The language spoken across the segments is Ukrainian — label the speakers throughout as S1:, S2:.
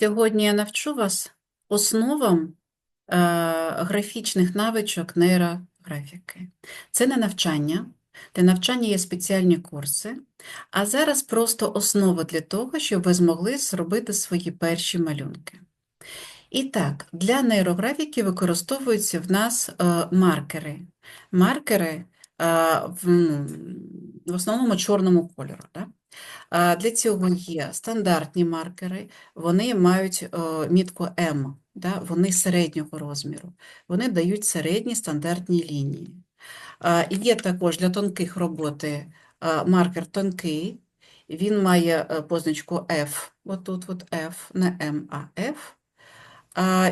S1: Сьогодні я навчу вас основам е, графічних навичок нейрографіки. Це не навчання. Для навчання є спеціальні курси, а зараз просто основа для того, щоб ви змогли зробити свої перші малюнки. І так, для нейрографіки використовуються в нас е, маркери. Маркери е, в, ну, в основному чорному кольору. Да? Для цього є стандартні маркери, вони мають е, мітку М, да? Вони середнього розміру, вони дають середні стандартні лінії. І Є також для тонких роботи маркер тонкий, він має е, позначку F, отут от F, не M, а F.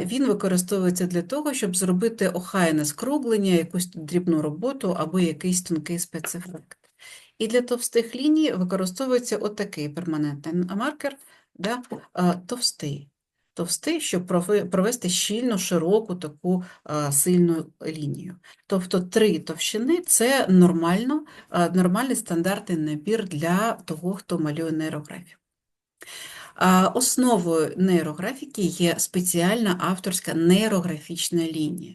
S1: Він використовується для того, щоб зробити охайне скруглення, якусь дрібну роботу або якийсь тонкий спецефект. І для товстих ліній використовується отакий перманентний маркер, да, товстий. Товстий, щоб провести щільну, широку таку сильну лінію. Тобто три товщини це нормально, нормальний стандартний набір для того, хто малює нейрографію. Основою нейрографіки є спеціальна авторська нейрографічна лінія.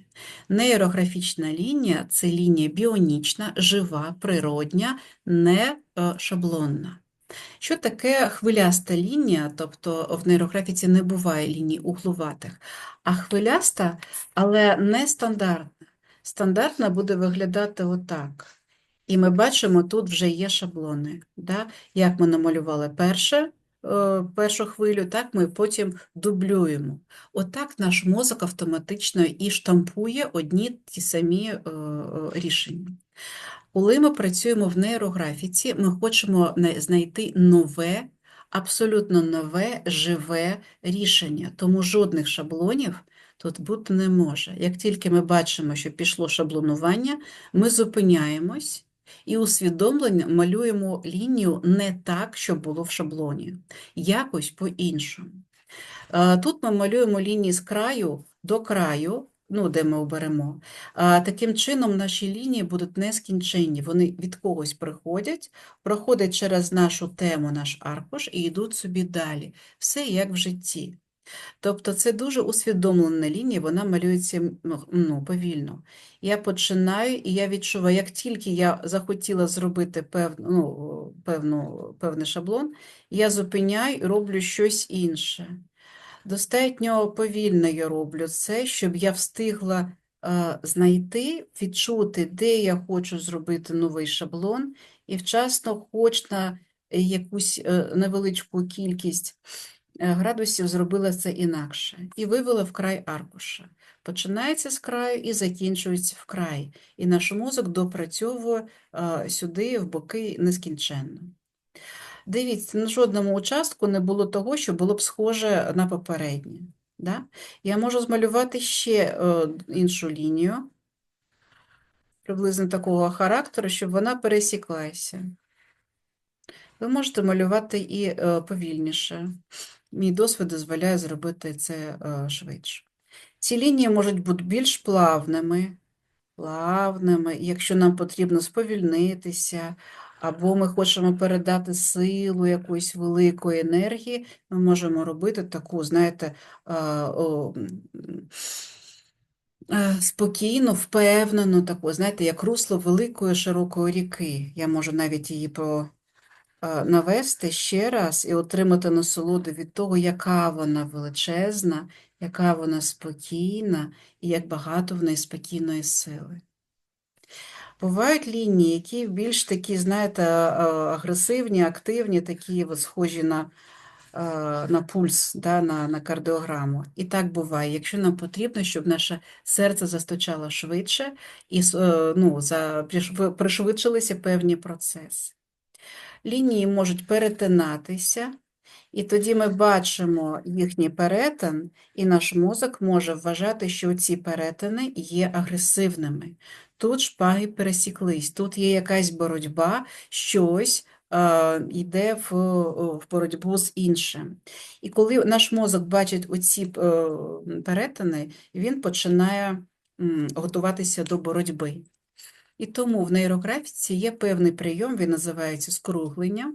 S1: Нейрографічна лінія це лінія біонічна, жива, природня, не е, шаблонна. Що таке хвиляста лінія? Тобто в нейрографіці не буває ліній углуватих, а хвиляста, але не стандартна. Стандартна буде виглядати отак. І ми бачимо, тут вже є шаблони. Да? Як ми намалювали перше, першу хвилю, так ми потім дублюємо. Отак наш мозок автоматично і штампує одні ті самі е, е, рішення. Коли ми працюємо в нейрографіці, ми хочемо знайти нове, абсолютно нове, живе рішення, тому жодних шаблонів тут бути не може. Як тільки ми бачимо, що пішло шаблонування, ми зупиняємось і усвідомлення малюємо лінію не так, щоб було в шаблоні, якось по-іншому. Е, Тут ми малюємо лінії з краю до краю, ну, де ми оберемо. Таким чином, наші лінії будуть нескінченні. Вони від когось приходять, проходять через нашу тему, наш аркуш і йдуть собі далі. Все як в житті. Тобто це дуже усвідомлена лінія, вона малюється ну, ну, повільно. Я починаю, і я відчуваю, як тільки я захотіла зробити пев, ну, певну, певний шаблон, я зупиняю і роблю щось інше. Достатньо повільно я роблю це, щоб я встигла е, знайти, відчути, де я хочу зробити новий шаблон, і вчасно, хоч на якусь е, невеличку кількість градусів зробила це інакше. І вивела в край аркуша. Починається з краю і закінчується в край. І наш мозок допрацьовує е, сюди, в боки нескінченно. Дивіться, на жодному участку не було того, що було б схоже на попереднє. Да? Я можу змалювати ще е, іншу лінію, приблизно такого характеру, щоб вона пересіклася. Ви можете малювати і е, повільніше. Мій досвід дозволяє зробити це е, швидше. Ці лінії можуть бути більш плавними, плавними, якщо нам потрібно сповільнитися, або ми хочемо передати силу якоїсь великої енергії, ми можемо робити таку, знаєте, е, е, спокійну, впевнену, таку, знаєте, як русло великої широкої ріки. Я можу навіть її по, навести ще раз і отримати насолоду від того, яка вона величезна, яка вона спокійна і як багато в неї спокійної сили. Бувають лінії, які більш такі, знаєте, е, агресивні, активні, такі схожі на, е, на пульс, да, на, на кардіограму. І так буває, якщо нам потрібно, щоб наше серце застучало швидше і е, ну, за, пришвидшилися певні процеси. Лінії можуть перетинатися, і тоді ми бачимо їхній перетин, і наш мозок може вважати, що ці перетини є агресивними. Тут шпаги пересіклись, тут є якась боротьба, щось йде в, в боротьбу з іншим. І коли наш мозок бачить оці е, перетини, він починає готуватися до боротьби. І тому в нейрографіці є певний прийом, він називається скруглення.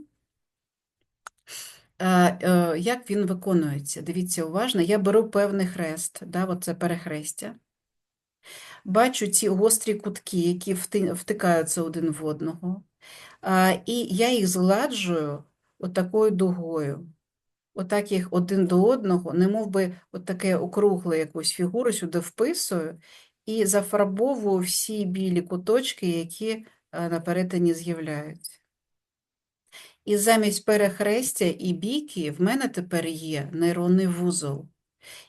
S1: Е, е, е, як він виконується. Дивіться уважно, я беру певний хрест, да, оце перехрестя. Бачу ці гострі кутки, які втикаються один в одного. І я їх згладжую отакою дугою. Отак їх один до одного, немов би от таке округле якусь фігуру сюди вписую і зафарбовую всі білі куточки, які е, на перетині з'являються. І замість перехрестя і біки в мене тепер є нейронний вузол.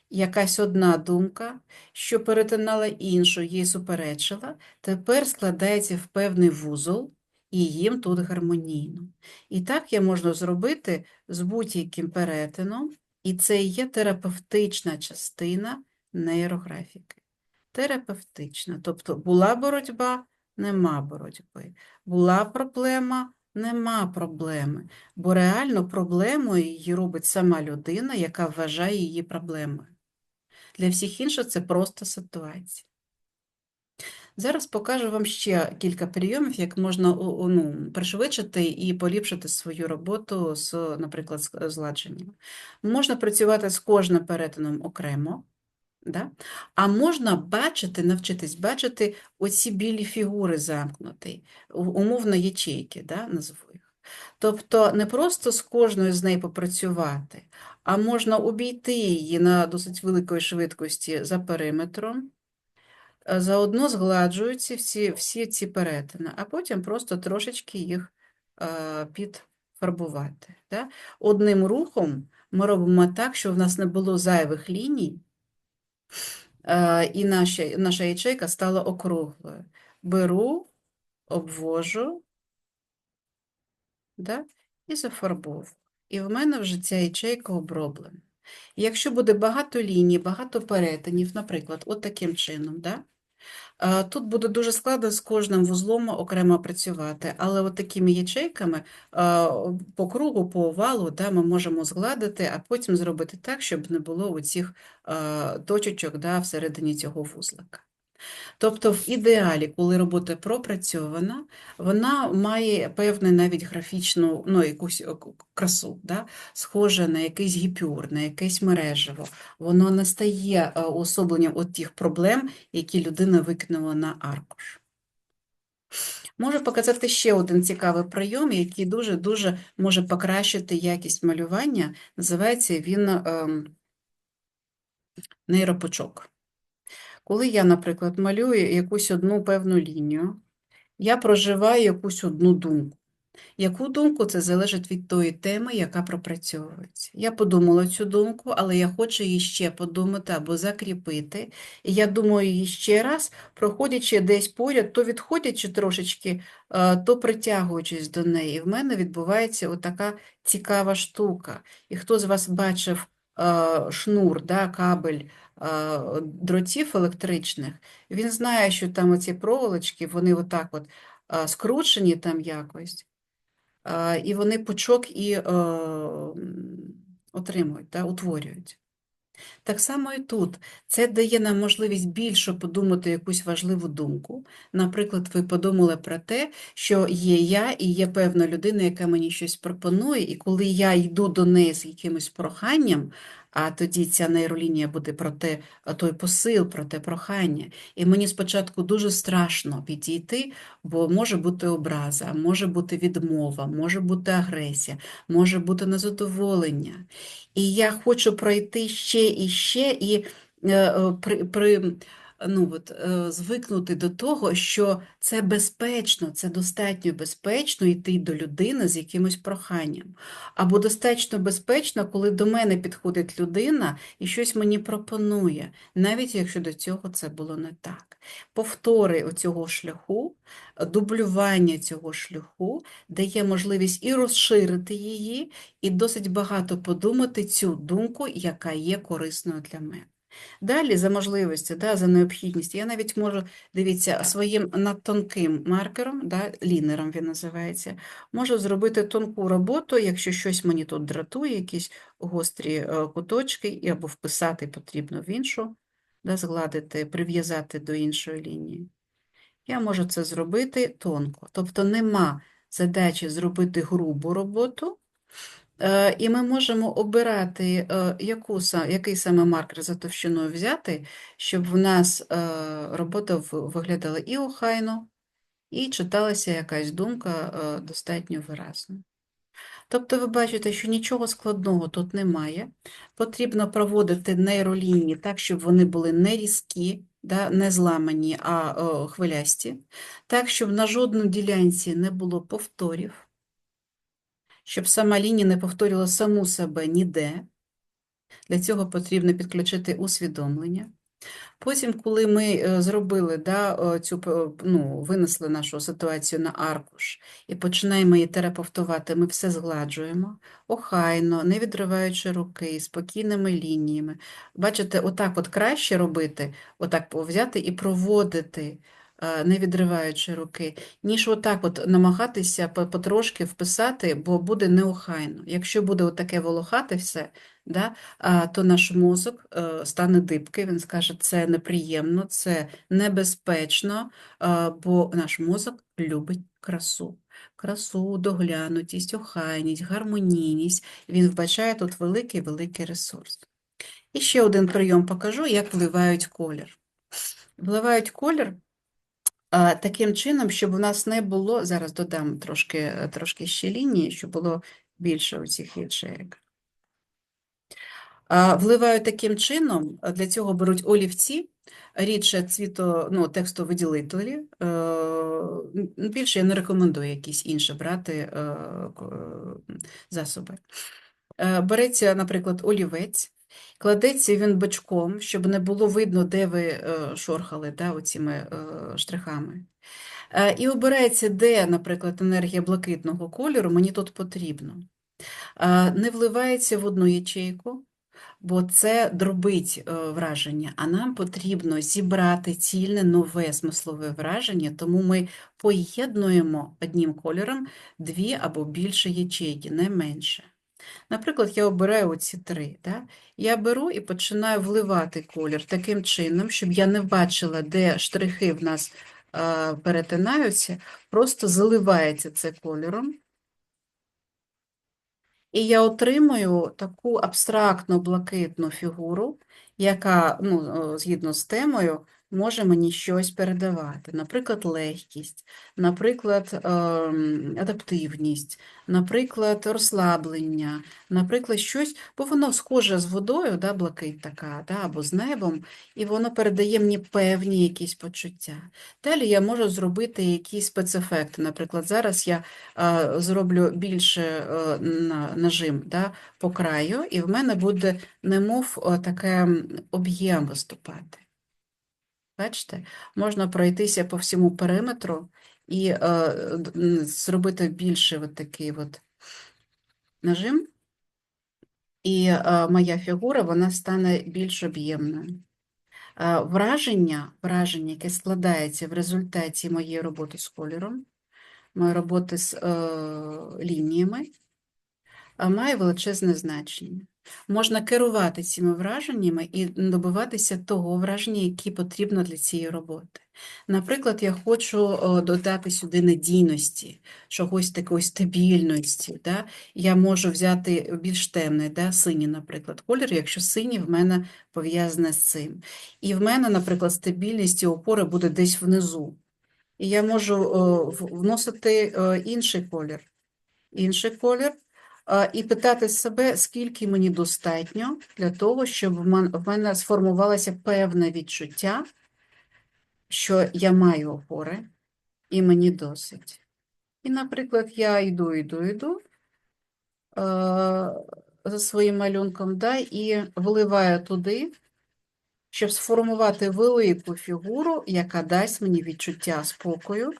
S1: Якась одна думка, що перетинала іншу, їй суперечила, тепер складається в певний вузол, і їм тут гармонійно. І так я можу зробити з будь-яким перетином, і це є терапевтична частина нейрографіки. Терапевтична, тобто була боротьба, нема боротьби. Була проблема, нема проблеми. Бо реально проблемою її робить сама людина, яка вважає її проблемою. Для всіх інших це просто ситуація. Зараз покажу вам ще кілька прийомів, як можна ну, пришвидшити і поліпшити свою роботу з, наприклад, зладженням. Можна працювати з кожним перетином окремо, да? а можна бачити, навчитись бачити оці білі фігури замкнуті, умовно ячейки, да, назву їх. Тобто не просто з кожною з неї попрацювати, а можна обійти її на досить великої швидкості за периметром, е, заодно згладжуються всі, всі ці перетини, а потім просто трошечки їх е, підфарбувати. Да? Одним рухом ми робимо так, щоб в нас не було зайвих ліній, і наша, наша ячейка стала округлою. Беру, обвожу, да? і зафарбовую. І в мене вже ця ячейка оброблена. Якщо буде багато ліній, багато перетинів, наприклад, от таким чином, да? А, тут буде дуже складно з кожним вузлом окремо працювати, але от такими ячейками по кругу, по овалу да, ми можемо згладити, а потім зробити так, щоб не було оцих а, точечок да, всередині цього вузлика. Тобто, в ідеалі, коли робота пропрацьована, вона має певну навіть графічну, ну, якусь красу, да? схоже на якийсь гіпюр, на якесь мережево. Воно не стає е, уособленням от тих проблем, які людина викинула на аркуш. Можу показати ще один цікавий прийом, який дуже-дуже може покращити якість малювання. Називається він ем, нейропучок. Коли я, наприклад, малюю якусь одну певну лінію, я проживаю якусь одну думку. Яку думку це залежить від тої теми, яка пропрацьовується. Я подумала цю думку, але я хочу її ще подумати або закріпити. І я думаю її ще раз, проходячи десь поряд, то відходячи трошечки, е, то притягуючись до неї. І в мене відбувається отака цікава штука. І хто з вас бачив шнур, да, кабель е, дротів електричних, він знає, що там оці проволочки, вони отак от е, скручені там якось. І вони пучок і е, отримують, да, утворюють. Так само і тут. Це дає нам можливість більше подумати якусь важливу думку. Наприклад, ви подумали про те, що є я і є певна людина, яка мені щось пропонує, і коли я йду до неї з якимось проханням, а тоді ця нейролінія буде про те, той посил, про те прохання. І мені спочатку дуже страшно підійти, бо може бути образа, може бути відмова, може бути агресія, може бути незадоволення. І я хочу пройти ще і ще, і е, е, при, при, ну, от, е, звикнути до того, що це безпечно, це достатньо безпечно йти до людини з якимось проханням. Або достатньо безпечно, коли до мене підходить людина і щось мені пропонує, навіть якщо до цього це було не так. Повтори оцього шляху, дублювання цього шляху дає можливість і розширити її, і досить багато подумати цю думку, яка є корисною для мене. Далі, за можливості, да, за необхідність, я навіть можу, дивіться, своїм надтонким маркером, да, лінером він називається, можу зробити тонку роботу, якщо щось мені тут дратує, якісь гострі е, куточки, або вписати потрібно в іншу, да, згладити, прив'язати до іншої лінії. Я можу це зробити тонко. Тобто нема задачі зробити грубу роботу, І ми можемо обирати, е, яку, який саме маркер за товщиною взяти, щоб в нас е, робота виглядала і охайно, і читалася якась думка е, достатньо виразно. Тобто ви бачите, що нічого складного тут немає. Потрібно проводити нейролінії так, щоб вони були не різкі, да, не зламані, а е, хвилясті, так, щоб на жодній ділянці не було повторів, щоб сама лінія не повторювала саму себе ніде. Для цього потрібно підключити усвідомлення. Потім, коли ми е, зробили да, цю ну, винесли нашу ситуацію на аркуш і починаємо її терапевтувати, ми все згладжуємо охайно, не відриваючи руки, спокійними лініями. Бачите, отак от краще робити, отак взяти і проводити, не відриваючи руки, ніж отак от намагатися потрошки вписати, бо буде неохайно. Якщо буде отаке волохате все, да, то наш мозок е, стане дибкий, він скаже, це неприємно, це небезпечно, бо наш мозок любить красу. Красу, доглянутість, охайність, гармонійність. Він вбачає тут великий-великий ресурс. І ще один прийом покажу, як вливають колір. Вливають колір таким чином, щоб у нас не було, зараз додам трошки, трошки ще лінії, щоб було більше оцих ячеек. А, Вливаю таким чином, для цього беруть олівці, рідше цвіто, ну, текстовиділителі. е, Більше я не рекомендую якісь інші брати е, е, засоби. Е, Береться, наприклад, олівець, кладеться він бочком, щоб не було видно, де ви е, шорхали да, оціми е, штрихами. Е, І обирається, де, наприклад, енергія блакитного кольору мені тут потрібно. Не вливається в одну ячейку, бо це дробить враження, а нам потрібно зібрати цільне нове смислове враження, тому ми поєднуємо одним кольором дві або більше ячейки, не менше. Наприклад, я обираю оці три. Да? Я беру і починаю вливати колір таким чином, щоб я не бачила, де штрихи в нас е, перетинаються, просто заливається це кольором. І я отримую таку абстрактну блакитну фігуру, яка, ну, згідно з темою, може мені щось передавати. Наприклад, легкість, наприклад, ем, адаптивність, наприклад, розслаблення, наприклад, щось, бо воно схоже з водою, да, блакить така, да, або з небом, і воно передає мені певні якісь почуття. Далі я можу зробити якісь спецефекти. Наприклад, зараз я е, зроблю більше е, нажим да, по краю, і в мене буде немов е, таке об'єм виступати. Бачите, можна пройтися по всьому периметру і е, зробити більше от такий от нажим, і е, моя фігура вона стане більш об'ємною. Е, Враження, враження, яке складається в результаті моєї роботи з кольором, моєї роботи з е, лініями, має величезне значення. Можна керувати цими враженнями і добиватися того враження, яке потрібно для цієї роботи. Наприклад, я хочу додати сюди надійності, чогось такої стабільності. Да? Я можу взяти більш темний, да? синій, наприклад, колір, якщо синій в мене пов'язане з цим. І в мене, наприклад, стабільність і опора буде десь внизу. І я можу о, вносити о, інший колір інший колір, і питати себе, скільки мені достатньо для того, щоб в мене сформувалося певне відчуття, що я маю опори, і мені досить. І, наприклад, я йду, йду, йду за своїм малюнком, да, і вливаю туди, щоб сформувати велику фігуру, яка дасть мені відчуття спокою,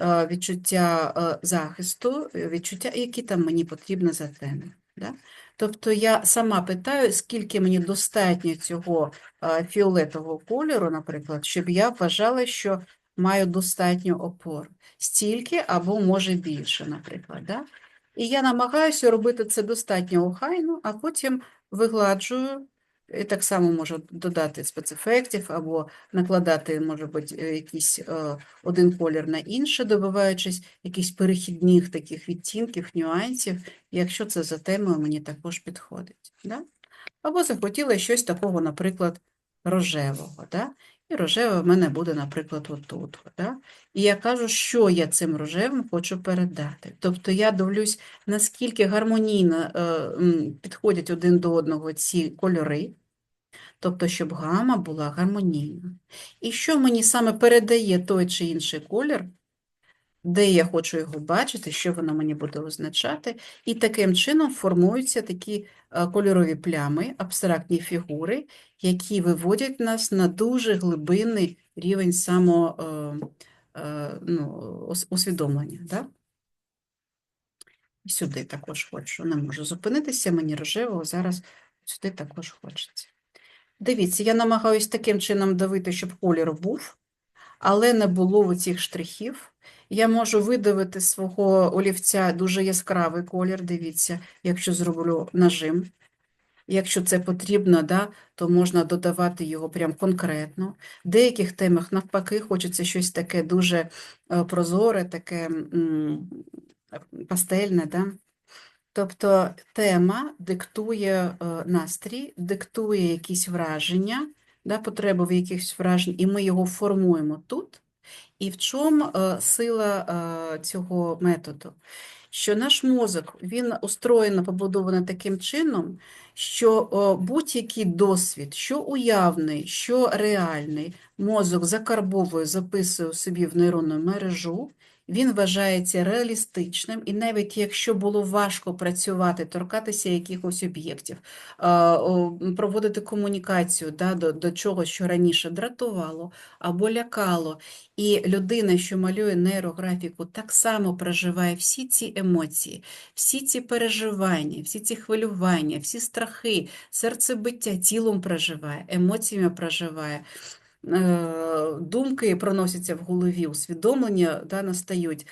S1: відчуття е, захисту, е, відчуття, які там мені потрібно за теми. Да? Тобто я сама питаю, скільки мені достатньо цього е, фіолетового кольору, наприклад, щоб я вважала, що маю достатньо опор. Стільки або може більше, наприклад. Да? І я намагаюся робити це достатньо охайно, а потім вигладжую І так само можу додати спецефектів або накладати, може бути, е, якийсь е, один колір на інший, добиваючись якихось перехідних таких відтінків, нюансів, якщо це за темою мені також підходить. Да? Або захотіла щось такого, наприклад, рожевого. Да? І рожеве в мене буде, наприклад, отут. Да? І я кажу, що я цим рожевим хочу передати. Тобто я дивлюсь, наскільки гармонійно е, підходять один до одного ці кольори, тобто, щоб гама була гармонійна. І що мені саме передає той чи інший колір, де я хочу його бачити, що воно мені буде означати, і таким чином формуються такі е, кольорові плями, абстрактні фігури, які виводять нас на дуже глибинний рівень само, е, е, ну, усвідомлення. Да? Сюди також хочу. Не можу зупинитися, мені рожевого зараз сюди також хочеться. Дивіться, я намагаюсь таким чином давити, щоб колір був, але не було оцих штрихів. Я можу видавити свого олівця дуже яскравий колір, дивіться, якщо зроблю нажим. Якщо це потрібно, да, то можна додавати його прям конкретно. В деяких темах, навпаки, хочеться щось таке дуже е, прозоре, таке пастельне. Да? Тобто тема диктує е, настрій, диктує якісь враження, да, потребу в якихось вражень, і ми його формуємо тут. І в чому е, сила е, цього методу? Що наш мозок, він устроєно побудований таким чином, що о, будь-який досвід, що уявний, що реальний, мозок закарбовує, записує собі в нейронну мережу, він вважається реалістичним, і навіть якщо було важко працювати, торкатися якихось об'єктів, проводити комунікацію да, до, до чогось, що раніше дратувало або лякало, і людина, що малює нейрографіку, так само проживає всі ці емоції, всі ці переживання, всі ці хвилювання, всі страхи, серцебиття тілом проживає, емоціями проживає. Е, Думки проносяться в голові, усвідомлення да, настають.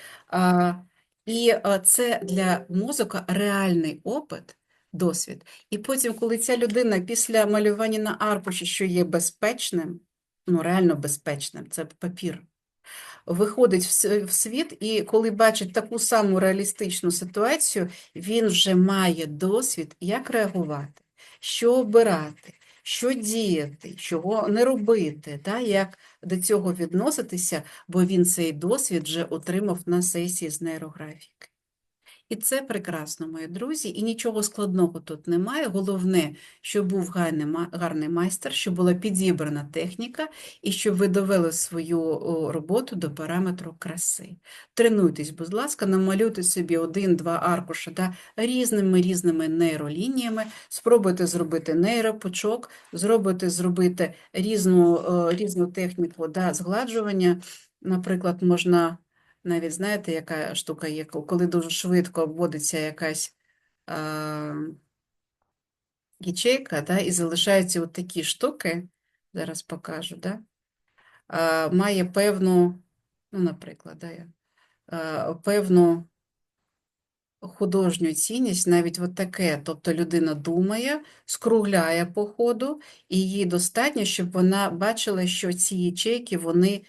S1: І це для мозока реальний опит, досвід. І потім, коли ця людина після малювання на аркуші, що є безпечним, ну реально безпечним, це папір, виходить в світ, і коли бачить таку саму реалістичну ситуацію, він вже має досвід, як реагувати, що обирати, що діяти, чого не робити, та, як до цього відноситися, бо він цей досвід вже отримав на сесії з нейрографіки. І це прекрасно, мої друзі, і нічого складного тут немає. Головне, щоб був гарний, майстер, щоб була підібрана техніка, і щоб ви довели свою роботу до параметру краси. Тренуйтесь, будь ласка, намалюйте собі один-два аркуша да, різними різними нейролініями, спробуйте зробити нейропучок, спробуйте зробити різну, різну техніку да, згладжування. Наприклад, можна навіть знаєте, яка штука є, коли дуже швидко обводиться якась а, ячейка, да, і залишаються от такі штуки, зараз покажу, да, а, має певну, ну, наприклад, да, а, певну художню цінність, навіть от таке, тобто людина думає, скругляє по ходу, і їй достатньо, щоб вона бачила, що ці ячейки, вони е,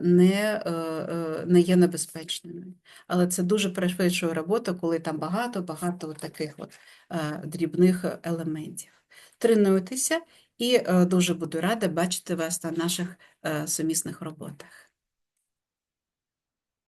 S1: не, е, е, не є небезпечними. Але це дуже пришвидшує роботу, коли там багато-багато таких от е, дрібних елементів. Тренуйтеся і е, дуже буду рада бачити вас на наших е, сумісних роботах.